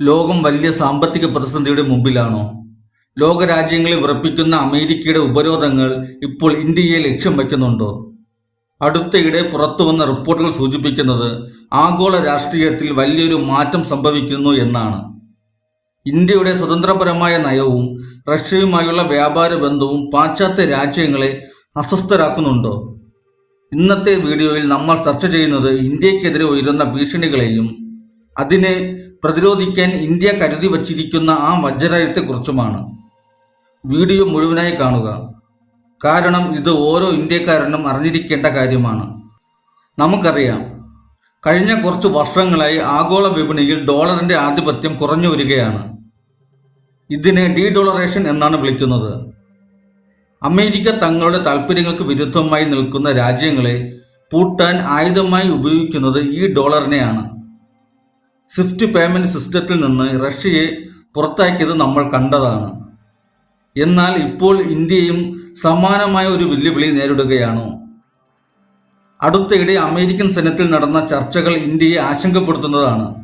ലോകം വലിയ സാമ്പത്തിക പ്രതിസന്ധിയുടെ മുമ്പിലാണോ? ലോകരാജ്യങ്ങളെ വിറപ്പിക്കുന്ന അമേരിക്കയുടെ ഉപരോധങ്ങൾ ഇപ്പോൾ ഇന്ത്യയെ ലക്ഷ്യം വയ്ക്കുന്നുണ്ടോ? അടുത്തയിടെ പുറത്തു വന്ന റിപ്പോർട്ടുകൾ സൂചിപ്പിക്കുന്നത് ആഗോള രാഷ്ട്രീയത്തിൽ വലിയൊരു മാറ്റം സംഭവിക്കുന്നു എന്നാണ്. ഇന്ത്യയുടെ സ്വതന്ത്രപരമായ നയവും റഷ്യയുമായുള്ള വ്യാപാര ബന്ധവും പാശ്ചാത്യ രാജ്യങ്ങളെ അസ്വസ്ഥരാക്കുന്നുണ്ടോ? ഇന്നത്തെ വീഡിയോയിൽ നമ്മൾ ചർച്ച ചെയ്യുന്നത് ഇന്ത്യക്കെതിരെ ഉയരുന്ന ഭീഷണികളെയും അതിനെ പ്രതിരോധിക്കാൻ ഇന്ത്യ കരുതി വച്ചിരിക്കുന്ന ആ വജ്രായുധത്തെക്കുറിച്ചുമാണ് വീഡിയോ മുഴുവനായി കാണുക. കാരണം ഇത് ഓരോ ഇന്ത്യക്കാരനും അറിഞ്ഞിരിക്കേണ്ട കാര്യമാണ്. നമുക്കറിയാം കഴിഞ്ഞ കുറച്ച് വർഷങ്ങളായി ആഗോള വിപണിയിൽ ഡോളറിന്റെ ആധിപത്യം കുറഞ്ഞു വരികയാണ്. ഇതിനെ ഡീ ഡോളറേഷൻ എന്നാണ് വിളിക്കുന്നത്. അമേരിക്ക തങ്ങളുടെ താൽപ്പര്യങ്ങൾക്ക് വിരുദ്ധമായി നിൽക്കുന്ന രാജ്യങ്ങളെ പൂട്ടാൻ ആയുധമായി ഉപയോഗിക്കുന്നത് ഈ ഡോളറിനെയാണ്. സ്വിഫ്റ്റ് പേയ്മെന്റ് സിസ്റ്റത്തിൽ നിന്ന് റഷ്യയെ പുറത്താക്കിയത് നമ്മൾ കണ്ടതാണ്. എന്നാൽ ഇപ്പോൾ ഇന്ത്യയും സമാനമായ ഒരു വെല്ലുവിളി നേരിടുകയാണോ. അടുത്തയിടെ അമേരിക്കൻ സെനറ്റിൽ നടന്ന ചർച്ചകൾ ഇന്ത്യയെ ആശങ്കപ്പെടുത്തുന്നതാണ്.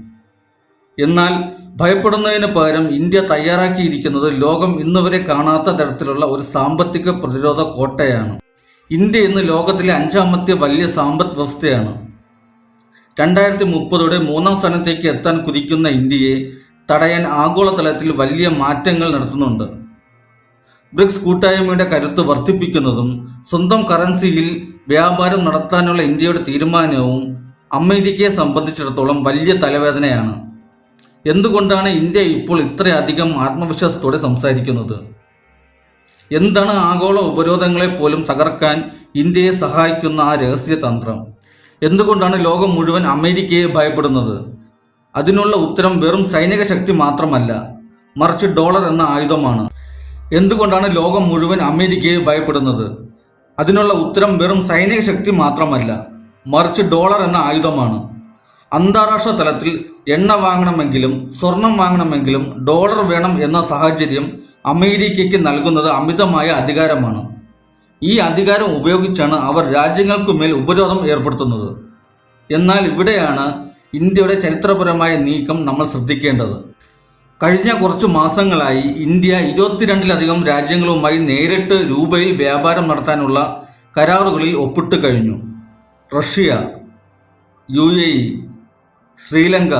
എന്നാൽ ഭയപ്പെടുന്നതിന് പകരം ഇന്ത്യ തയ്യാറാക്കിയിരിക്കുന്നത് ലോകം ഇന്നുവരെ കാണാത്ത തരത്തിലുള്ള ഒരു സാമ്പത്തിക പ്രതിരോധ കോട്ടയാണ്. ഇന്ത്യ ഇന്ന് ലോകത്തിലെ അഞ്ചാമത്തെ വലിയ സമ്പദ് വ്യവസ്ഥയാണ്. രണ്ടായിരത്തി മുപ്പതോടെ മൂന്നാം സ്ഥാനത്തേക്ക് എത്താൻ കുതിക്കുന്ന ഇന്ത്യയെ തടയാൻ ആഗോളതലത്തിൽ വലിയ മാറ്റങ്ങൾ നടത്തുന്നുണ്ട്. ബ്രിക്സ് കൂട്ടായ്മയുടെ കരുത്ത് വർദ്ധിപ്പിക്കുന്നതും സ്വന്തം കറൻസിയിൽ വ്യാപാരം നടത്താനുള്ള ഇന്ത്യയുടെ തീരുമാനവും അമേരിക്കയെ സംബന്ധിച്ചിടത്തോളം വലിയ തലവേദനയാണ്. എന്തുകൊണ്ടാണ് ഇന്ത്യ ഇപ്പോൾ ഇത്രയധികം ആത്മവിശ്വാസത്തോടെ സംസാരിക്കുന്നത്? എന്താണ് ആഗോള ഉപരോധങ്ങളെ പോലും തകർക്കാൻ ഇന്ത്യയെ സഹായിക്കുന്ന ആ രഹസ്യ തന്ത്രം എന്തുകൊണ്ടാണ് ലോകം മുഴുവൻ അമേരിക്കയെ ഭയപ്പെടുന്നത്? അതിനുള്ള ഉത്തരം വെറും സൈനിക ശക്തി മാത്രമല്ല മറിച്ച് ഡോളർ എന്ന ആയുധമാണ്. എന്തുകൊണ്ടാണ് ലോകം മുഴുവൻ അമേരിക്കയെ ഭയപ്പെടുന്നത്? അതിനുള്ള ഉത്തരം വെറും സൈനിക ശക്തി മാത്രമല്ല മറിച്ച് ഡോളർ എന്ന ആയുധമാണ്. അന്താരാഷ്ട്ര തലത്തിൽ എണ്ണ വാങ്ങണമെങ്കിലും സ്വർണം വാങ്ങണമെങ്കിലും ഡോളർ വേണം എന്ന സാഹചര്യം അമേരിക്കയ്ക്ക് നൽകുന്നത് അമിതമായ അധികാരമാണ്. ഈ അധികാരം ഉപയോഗിച്ചാണ് അവർ രാജ്യങ്ങൾക്കുമേൽ ഉപരോധം ഏർപ്പെടുത്തുന്നത്. എന്നാൽ ഇവിടെയാണ് ഇന്ത്യയുടെ ചരിത്രപരമായ നീക്കം നമ്മൾ ശ്രദ്ധിക്കേണ്ടത്. കഴിഞ്ഞ കുറച്ചു മാസങ്ങളായി ഇന്ത്യ ഇരുപത്തിരണ്ടിലധികം രാജ്യങ്ങളുമായി നേരിട്ട് രൂപയിൽ വ്യാപാരം നടത്താനുള്ള കരാറുകളിൽ ഒപ്പിട്ട് കഴിഞ്ഞു. Russia U A E Sri Lanka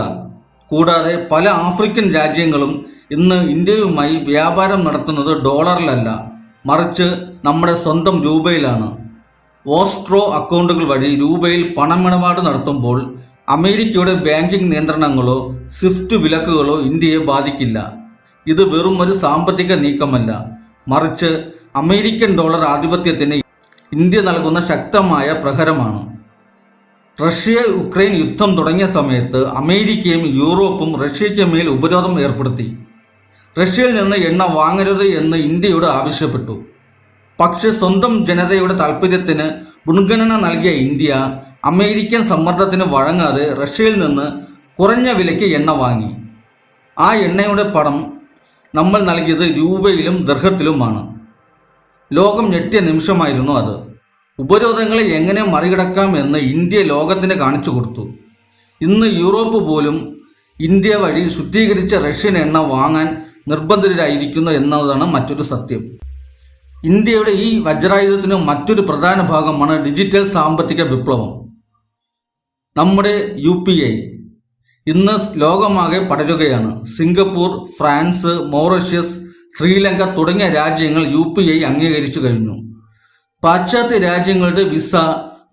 കൂടാതെ പല ആഫ്രിക്കൻ രാജ്യങ്ങളും ഇന്ന് ഇന്ത്യയുമായി വ്യാപാരം നടത്തുന്നത് ഡോളറിലല്ല. മറിച്ച് നമ്മുടെ സ്വന്തം രൂപയിലാണ്. ഓസ്ട്രോ അക്കൗണ്ടുകൾ വഴി രൂപയിൽ പണമിടപാട് നടത്തുമ്പോൾ അമേരിക്കയുടെ ബാങ്കിംഗ് നിയന്ത്രണങ്ങളോ സ്വിഫ്റ്റ് വിലക്കുകളോ ഇന്ത്യയെ ബാധിക്കില്ല. ഇത് വെറും ഒരു സാമ്പത്തിക നീക്കമല്ല. മറിച്ച് അമേരിക്കൻ ഡോളർ ആധിപത്യത്തിന് ഇന്ത്യ നൽകുന്ന ശക്തമായ പ്രഹരമാണ്. റഷ്യ യുക്രൈൻ യുദ്ധം തുടങ്ങിയ സമയത്ത് അമേരിക്കയും യൂറോപ്പും റഷ്യയ്ക്ക് മേൽ ഉപരോധം ഏർപ്പെടുത്തി. റഷ്യയിൽ നിന്ന് എണ്ണ വാങ്ങരുത് എന്ന് ഇന്ത്യയോട് ആവശ്യപ്പെട്ടു. പക്ഷേ സ്വന്തം ജനതയുടെ താൽപ്പര്യത്തിന് മുൻഗണന നൽകിയ ഇന്ത്യ അമേരിക്കൻ സമ്മർദ്ദത്തിന് വഴങ്ങാതെ റഷ്യയിൽ നിന്ന് കുറഞ്ഞ വിലയ്ക്ക് എണ്ണ വാങ്ങി. ആ എണ്ണയുടെ പണം നമ്മൾ നൽകിയത് രൂപയിലും ദർഹത്തിലുമാണ്. ലോകം ഞെട്ടിയ നിമിഷമായിരുന്നു അത്. ഉപരോധങ്ങളെ എങ്ങനെ മറികടക്കാം എന്ന് ഇന്ത്യ ലോകത്തിന് കാണിച്ചു കൊടുത്തു. ഇന്ന് യൂറോപ്പ് പോലും ഇന്ത്യ വഴി ശുദ്ധീകരിച്ച റഷ്യൻ എണ്ണ വാങ്ങാൻ നിർബന്ധിതരായിരിക്കുന്നു എന്നതാണ് മറ്റൊരു സത്യം. ഇന്ത്യയുടെ ഈ വജ്രായുധത്തിന് മറ്റൊരു പ്രധാന ഭാഗമാണ് ഡിജിറ്റൽ സാമ്പത്തിക വിപ്ലവം. നമ്മുടെ യു പി ഐ ഇന്ന് ലോകമാകെ പടരുകയാണ്. സിംഗപ്പൂർ ഫ്രാൻസ് മോറീഷ്യസ് ശ്രീലങ്ക തുടങ്ങിയ രാജ്യങ്ങൾ യു പി ഐ അംഗീകരിച്ചു കഴിഞ്ഞു. പാശ്ചാത്യ രാജ്യങ്ങളുടെ വിസ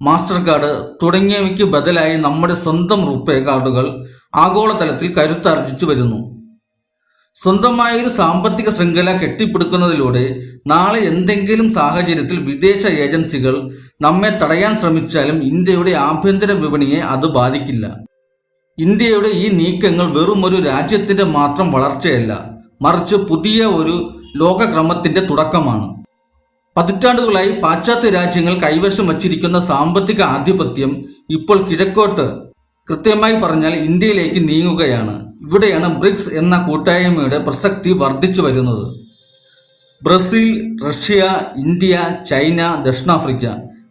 മാസ്റ്റർ കാർഡ് തുടങ്ങിയവയ്ക്ക് ബദലായി നമ്മുടെ സ്വന്തം റുപ്പേ കാർഡുകൾ ആഗോളതലത്തിൽ കരുത്താർജിച്ചു വരുന്നു. സ്വന്തമായ ഒരു സാമ്പത്തിക ശൃംഖല കെട്ടിപ്പടുക്കുന്നതിലൂടെ നാളെ എന്തെങ്കിലും സാഹചര്യത്തിൽ വിദേശ ഏജൻസികൾ നമ്മെ തടയാൻ ശ്രമിച്ചാലും ഇന്ത്യയുടെ ആഭ്യന്തര വിപണിയെ അത് ബാധിക്കില്ല. ഇന്ത്യയുടെ ഈ നീക്കങ്ങൾ വെറും ഒരു രാജ്യത്തിന്റെ മാത്രം വളർച്ചയല്ല മറിച്ച് പുതിയ ഒരു ലോകക്രമത്തിന്റെ തുടക്കമാണ്. പതിറ്റാണ്ടുകളായി പാശ്ചാത്യ രാജ്യങ്ങൾ കൈവശം വച്ചിരിക്കുന്ന സാമ്പത്തിക ആധിപത്യം ഇപ്പോൾ കിഴക്കോട്ട് കൃത്യമായി പറഞ്ഞാൽ ഇന്ത്യയിലേക്ക് നീങ്ങുകയാണ്. ഇവിടെയാണ് ബ്രിക്സ് എന്ന കൂട്ടായ്മയുടെ പ്രസക്തി വർദ്ധിച്ചു വരുന്നത്. ബ്രസീൽ റഷ്യ ഇന്ത്യ ചൈന ദക്ഷിണാഫ്രിക്ക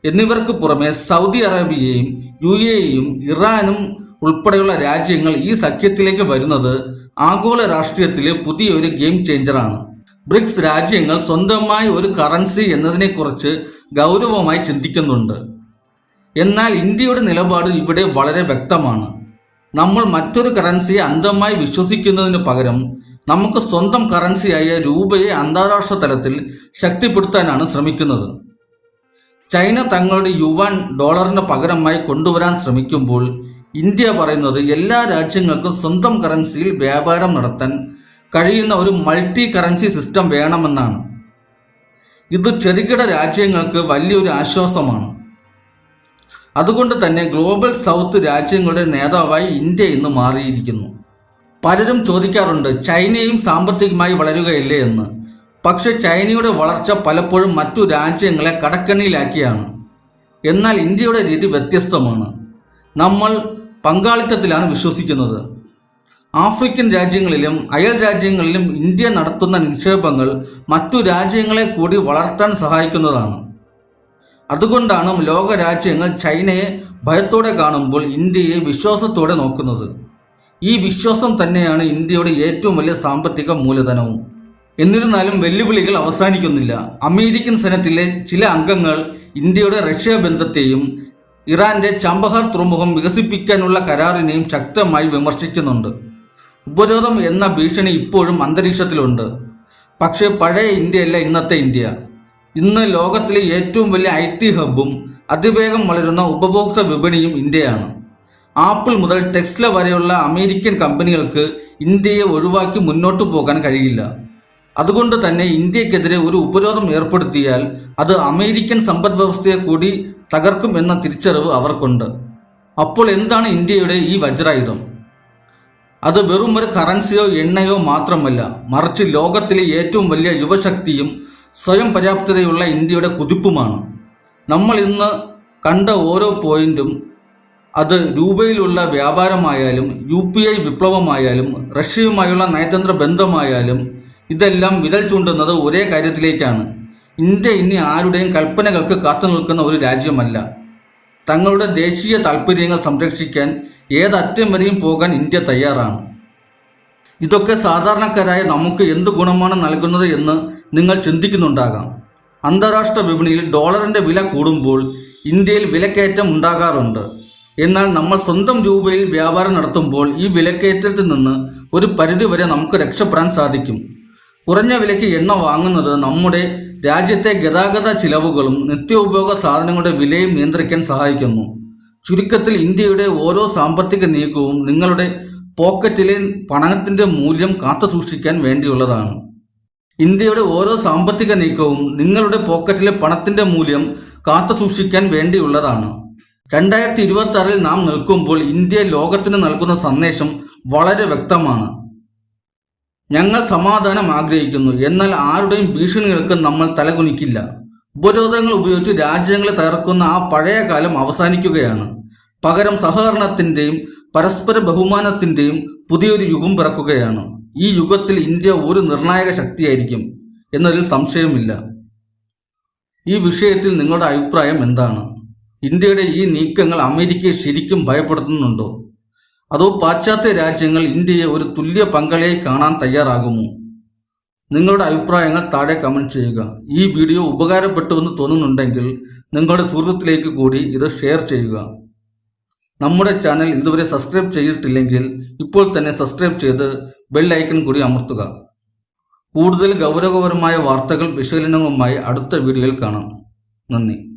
എന്നിവർക്ക് പുറമെ സൗദി അറേബ്യയും യു എയും ഇറാനും ഉൾപ്പെടെയുള്ള രാജ്യങ്ങൾ ഈ സഖ്യത്തിലേക്ക് വരുന്നത് ആഗോള രാഷ്ട്രീയത്തിലെ പുതിയൊരു ഗെയിം ചേഞ്ചറാണ്. ബ്രിക്സ് രാജ്യങ്ങൾ സ്വന്തമായി ഒരു കറൻസി എന്നതിനെക്കുറിച്ച് ഗൗരവമായി ചിന്തിക്കുന്നുണ്ട്. എന്നാൽ ഇന്ത്യയുടെ നിലപാട് ഇവിടെ വളരെ വ്യക്തമാണ്. നമ്മൾ മറ്റൊരു കറൻസിയെ അന്ധമായി വിശ്വസിക്കുന്നതിന് പകരം നമുക്ക് സ്വന്തം കറൻസിയായ രൂപയെ അന്താരാഷ്ട്ര തലത്തിൽ ശക്തിപ്പെടുത്താനാണ് ശ്രമിക്കുന്നത്. ചൈന തങ്ങളുടെ യുവാൻ ഡോളറിന് പകരമായി കൊണ്ടുവരാൻ ശ്രമിക്കുമ്പോൾ ഇന്ത്യ പറയുന്നത് എല്ലാ രാജ്യങ്ങൾക്കും സ്വന്തം കറൻസിയിൽ വ്യാപാരം നടത്താൻ കഴിയുന്ന ഒരു മൾട്ടി കറൻസി സിസ്റ്റം വേണമെന്നാണ്. ഇത് ചെറുകിട രാജ്യങ്ങൾക്ക് വലിയൊരു ആശ്വാസമാണ്. അതുകൊണ്ട് തന്നെ ഗ്ലോബൽ സൗത്ത് രാജ്യങ്ങളുടെ നേതാവായി ഇന്ത്യ ഇന്ന് മാറിയിരിക്കുന്നു. പലരും ചോദിക്കാറുണ്ട് ചൈനയും സാമ്പത്തികമായി വളരുകയില്ലേ എന്ന്. പക്ഷെ ചൈനയുടെ വളർച്ച പലപ്പോഴും മറ്റു രാജ്യങ്ങളെ കടക്കണിയിലാക്കിയാണ്. എന്നാൽ ഇന്ത്യയുടെ രീതി വ്യത്യസ്തമാണ്. നമ്മൾ പങ്കാളിത്തത്തിലാണ് വിശ്വസിക്കുന്നത്. ആഫ്രിക്കൻ രാജ്യങ്ങളിലും അയൽ രാജ്യങ്ങളിലും ഇന്ത്യ നടത്തുന്ന നിക്ഷേപങ്ങൾ മറ്റു രാജ്യങ്ങളെ കൂടി വളർത്താൻ സഹായിക്കുന്നതാണ്. അതുകൊണ്ടാണ് ലോകരാജ്യങ്ങൾ ചൈനയെ ഭയത്തോടെ കാണുമ്പോൾ ഇന്ത്യയെ വിശ്വാസത്തോടെ നോക്കുന്നത്. ഈ വിശ്വാസം തന്നെയാണ് ഇന്ത്യയുടെ ഏറ്റവും വലിയ സാമ്പത്തിക മൂലധനവും. എന്നിരുന്നാലും വെല്ലുവിളികൾ അവസാനിക്കുന്നില്ല. അമേരിക്കൻ സെനറ്റിലെ ചില അംഗങ്ങൾ ഇന്ത്യയുടെ റഷ്യ ബന്ധത്തെയും ഇറാന്റെ ചമ്പഹാർ തുറമുഖം വികസിപ്പിക്കാനുള്ള കരാറിനെയും ശക്തമായി വിമർശിക്കുന്നുണ്ട്. ഉപരോധം എന്ന ഭീഷണി ഇപ്പോഴും അന്തരീക്ഷത്തിലുണ്ട്. പക്ഷേ പഴയ ഇന്ത്യയല്ല ഇന്നത്തെ ഇന്ത്യ. ഇന്ന് ലോകത്തിലെ ഏറ്റവും വലിയ ഐ ടി ഹബ്ബും അതിവേഗം വളരുന്ന ഉപഭോക്തൃ വിപണിയും ഇന്ത്യയാണ്. ആപ്പിൾ മുതൽ ടെക്സ്ല വരെയുള്ള അമേരിക്കൻ കമ്പനികൾക്ക് ഇന്ത്യയെ ഒഴിവാക്കി മുന്നോട്ടു പോകാൻ കഴിയില്ല. അതുകൊണ്ട് തന്നെ ഇന്ത്യക്കെതിരെ ഒരു ഉപരോധം ഏർപ്പെടുത്തിയാൽ അത് അമേരിക്കൻ സമ്പദ് വ്യവസ്ഥയെ കൂടി തകർക്കും എന്ന തിരിച്ചറിവ് അവർക്കുണ്ട്. അപ്പോൾ എന്താണ് ഇന്ത്യയുടെ ഈ വജ്രായുധം? അത് വെറും ഒരു കറൻസിയോ എണ്ണയോ മാത്രമല്ല മറിച്ച് ലോകത്തിലെ ഏറ്റവും വലിയ യുവശക്തിയും സ്വയം പര്യാപ്തതയുള്ള ഇന്ത്യയുടെ കുതിപ്പുമാണ്. നമ്മൾ ഇന്ന് കണ്ട ഓരോ പോയിന്റും അത് രൂപയിലുള്ള വ്യാപാരമായാലും യു പി ഐ വിപ്ലവമായാലും റഷ്യയുമായുള്ള നയതന്ത്ര ബന്ധമായാലും ഇതെല്ലാം വിരൽ ചൂണ്ടുന്നത് ഒരേ കാര്യത്തിലേക്കാണ്. ഇന്ത്യ ഇനി ആരുടെയും കൽപ്പനകൾക്ക് കാത്തു നിൽക്കുന്ന ഒരു രാജ്യമല്ല. തങ്ങളുടെ ദേശീയ താൽപ്പര്യങ്ങൾ സംരക്ഷിക്കാൻ ഏതറ്റം വരെയും പോകാൻ ഇന്ത്യ തയ്യാറാണ്. ഇതൊക്കെ സാധാരണക്കാരായ നമുക്ക് എന്ത് ഗുണമാണ് നൽകുന്നത് എന്ന് നിങ്ങൾ ചിന്തിക്കുന്നുണ്ടാകാം. അന്താരാഷ്ട്ര വിപണിയിൽ ഡോളറിന്റെ വില കൂടുമ്പോൾ ഇന്ത്യയിൽ വിലക്കയറ്റം ഉണ്ടാകാറുണ്ട്. എന്നാൽ നമ്മൾ സ്വന്തം രൂപയിൽ വ്യാപാരം നടത്തുമ്പോൾ ഈ വിലക്കയറ്റത്തിൽ നിന്ന് ഒരു പരിധിവരെ നമുക്ക് രക്ഷപ്പെടാൻ സാധിക്കും. കുറഞ്ഞ വിലയ്ക്ക് എണ്ണ വാങ്ങുന്നത് നമ്മുടെ രാജ്യത്തെ ഗതാഗത ചിലവുകളും നിത്യോപയോഗ സാധനങ്ങളുടെ വിലയും നിയന്ത്രിക്കാൻ സഹായിക്കുന്നു. ചുരുക്കത്തിൽ ഇന്ത്യയുടെ ഓരോ സാമ്പത്തിക നീക്കവും നിങ്ങളുടെ പോക്കറ്റിലെ പണത്തിന്റെ മൂല്യം കാത്തു സൂക്ഷിക്കാൻ വേണ്ടിയുള്ളതാണ്. ഇന്ത്യയുടെ ഓരോ സാമ്പത്തിക നീക്കവും നിങ്ങളുടെ പോക്കറ്റിലെ പണത്തിന്റെ മൂല്യം കാത്തു സൂക്ഷിക്കാൻ വേണ്ടിയുള്ളതാണ്. രണ്ടായിരത്തി ഇരുപത്തി ആറിൽ നാം നിൽക്കുമ്പോൾ ഇന്ത്യ ലോകത്തിന് നൽകുന്ന സന്ദേശം വളരെ വ്യക്തമാണ്. ഞങ്ങൾ സമാധാനം ആഗ്രഹിക്കുന്നു എന്നാൽ ആരുടെയും ഭീഷണികൾക്ക് നമ്മൾ തലകുനിക്കില്ല. ഉപരോധങ്ങൾ ഉപയോഗിച്ച് രാജ്യങ്ങളെ തകർക്കുന്ന ആ പഴയ കാലം അവസാനിക്കുകയാണ്. പകരം സഹകരണത്തിന്റെയും പരസ്പര ബഹുമാനത്തിന്റെയും പുതിയൊരു യുഗം പിറക്കുകയാണ്. ഈ യുഗത്തിൽ ഇന്ത്യ ഒരു നിർണായക ശക്തിയായിരിക്കും എന്നതിൽ സംശയമില്ല. ഈ വിഷയത്തിൽ നിങ്ങളുടെ അഭിപ്രായം എന്താണ്? ഇന്ത്യയുടെ ഈ നീക്കങ്ങൾ അമേരിക്കയെ ശരിക്കും ഭയപ്പെടുത്തുന്നുണ്ടോ? അതോ പാശ്ചാത്യ രാജ്യങ്ങൾ ഇന്ത്യയെ ഒരു തുല്യ പങ്കാളിയായി കാണാൻ തയ്യാറാകുമോ? നിങ്ങളുടെ അഭിപ്രായങ്ങൾ താഴെ കമന്റ് ചെയ്യുക. ഈ വീഡിയോ ഉപകാരപ്പെട്ടുവെന്ന് തോന്നുന്നുണ്ടെങ്കിൽ നിങ്ങളുടെ സുഹൃത്തിലേക്ക് കൂടി ഇത് ഷെയർ ചെയ്യുക. നമ്മുടെ ചാനൽ ഇതുവരെ സബ്സ്ക്രൈബ് ചെയ്തിട്ടില്ലെങ്കിൽ ഇപ്പോൾ തന്നെ സബ്സ്ക്രൈബ് ചെയ്ത് ബെൽ ഐക്കൺ കൂടി അമർത്തുക. കൂടുതൽ ഗൗരവപരമായ വാർത്തകൾ വിശകലനങ്ങളുമായി അടുത്ത വീഡിയോയിൽ കാണാം. നന്ദി.